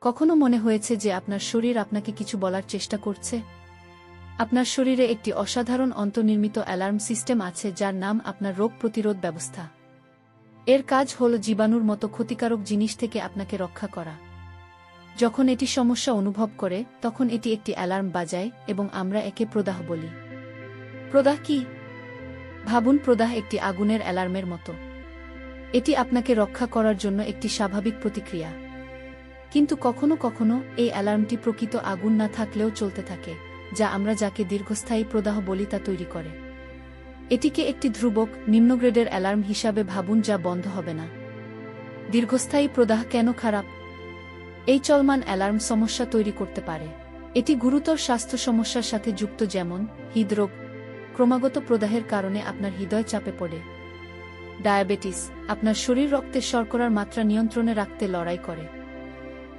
কখনো মনে হয়েছে যে আপনার শরীর আপনাকে কিছু বলার চেষ্টা করছে? আপনার শরীরে একটি অসাধারণ অন্তর্নির্মিত অ্যালার্ম সিস্টেম আছে যার নাম আপনার রোগ প্রতিরোধ ব্যবস্থা। এর কাজ হল জীবাণুর মতো ক্ষতিকারক জিনিস থেকে আপনাকে রক্ষা করা। যখন এটি সমস্যা অনুভব করে, তখন এটি একটি অ্যালার্ম বাজায় এবং আমরা একে প্রদাহ বলি। প্রদাহ কি? ভাবুন, প্রদাহ একটি আগুনের অ্যালার্মের মতো। এটি আপনাকে রক্ষা করার জন্য একটি স্বাভাবিক প্রতিক্রিয়া। কিন্তু কখনো কখনো এই অ্যালার্মটি প্রকৃত আগুন না থাকলেও চলতে থাকে, যা আমরা যাকে দীর্ঘস্থায়ী প্রদাহ বলি তা তৈরি করে। এটিকে একটি ধ্রুবক, নিম্নগ্রেডের অ্যালার্ম হিসাবে ভাবুন যা বন্ধ হবে না। দীর্ঘস্থায়ী প্রদাহ কেন খারাপ? এই চলমান অ্যালার্ম সমস্যা তৈরি করতে পারে। এটি গুরুতর স্বাস্থ্য সমস্যার সাথে যুক্ত যেমন, হৃদরোগ। ক্রমাগত প্রদাহের কারণে আপনার হৃদয় চাপে পড়ে। ডায়াবেটিস, আপনার শরীর রক্তের শর্করার মাত্রা নিয়ন্ত্রণে রাখতে লড়াই করে।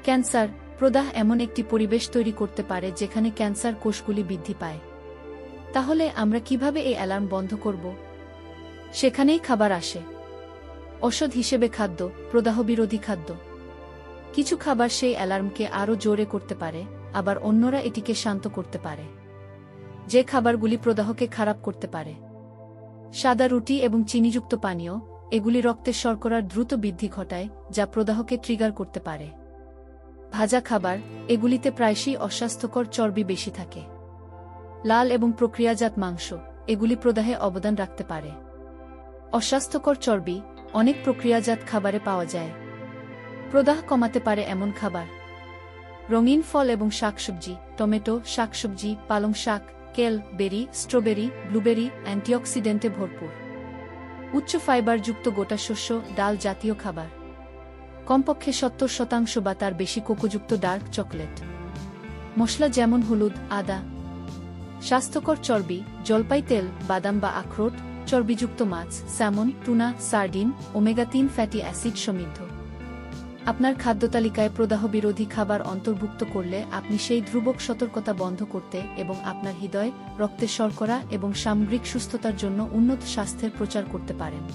ক্যান্সার প্রদাহ এমন একটি পরিবেশ তৈরি করতে পারে যেখানে ক্যান্সার কোষগুলি বৃদ্ধি পায়। তাহলে আমরা কীভাবে এই অ্যালার্ম বন্ধ করব? সেখানেই খাবার আসে। ঔষধ হিসেবে খাদ্য প্রদাহ বিরোধী খাদ্য। কিছু খাবার সেই অ্যালার্মকে আরও জোরে করতে পারে, আবার অন্যরা এটিকে শান্ত করতে পারে। যে খাবারগুলি প্রদাহকে খারাপ করতে পারে। সাদা রুটি এবং চিনিযুক্ত পানীয়, এগুলি রক্তের শর্করার দ্রুত বৃদ্ধি ঘটায়, যা প্রদাহকে ট্রিগার করতে পারে। ভাজা খাবার, এগুলিতে প্রায়শই অস্বাস্থ্যকর চর্বি বেশি থাকে। লাল এবং প্রক্রিয়াজাত মাংস, এগুলি প্রদাহে অবদান রাখতে পারে। অস্বাস্থ্যকর চর্বি, অনেক প্রক্রিয়াজাত খাবারে পাওয়া যায়। প্রদাহ কমাতে পারে এমন খাবার। রঙিন ফল এবং শাকসবজি, টমেটো, শাকসবজি, পালং শাক, কেল, বেরি, স্ট্রবেরি, ব্লুবেরি, অ্যান্টিঅক্সিডেন্টে ভরপুর। উচ্চ ফাইবারযুক্ত গোটা শস্য, ডাল জাতীয় খাবার। কমপক্ষে সত্তর শতাংশ বা তার বেশি কোকোযুক্ত ডার্ক চকলেট। মশলা যেমন হলুদ, আদা। স্বাস্থ্যকর চর্বি, জলপাই তেল, বাদাম বা আখরোট, চর্বিযুক্ত মাছ, স্যামন, টুনা, সার্ডিন, ওমেগা তিন ফ্যাটি অ্যাসিড সমৃদ্ধ। আপনার খাদ্য তালিকায় প্রদাহ বিরোধী খাবার অন্তর্ভুক্ত করলে আপনি সেই ধ্রুবক সতর্কতা বন্ধ করতে এবং আপনার হৃদয় রক্তের শর্করা এবং সামগ্রিক সুস্থতার জন্য উন্নত স্বাস্থ্যের প্রচার করতে পারেন।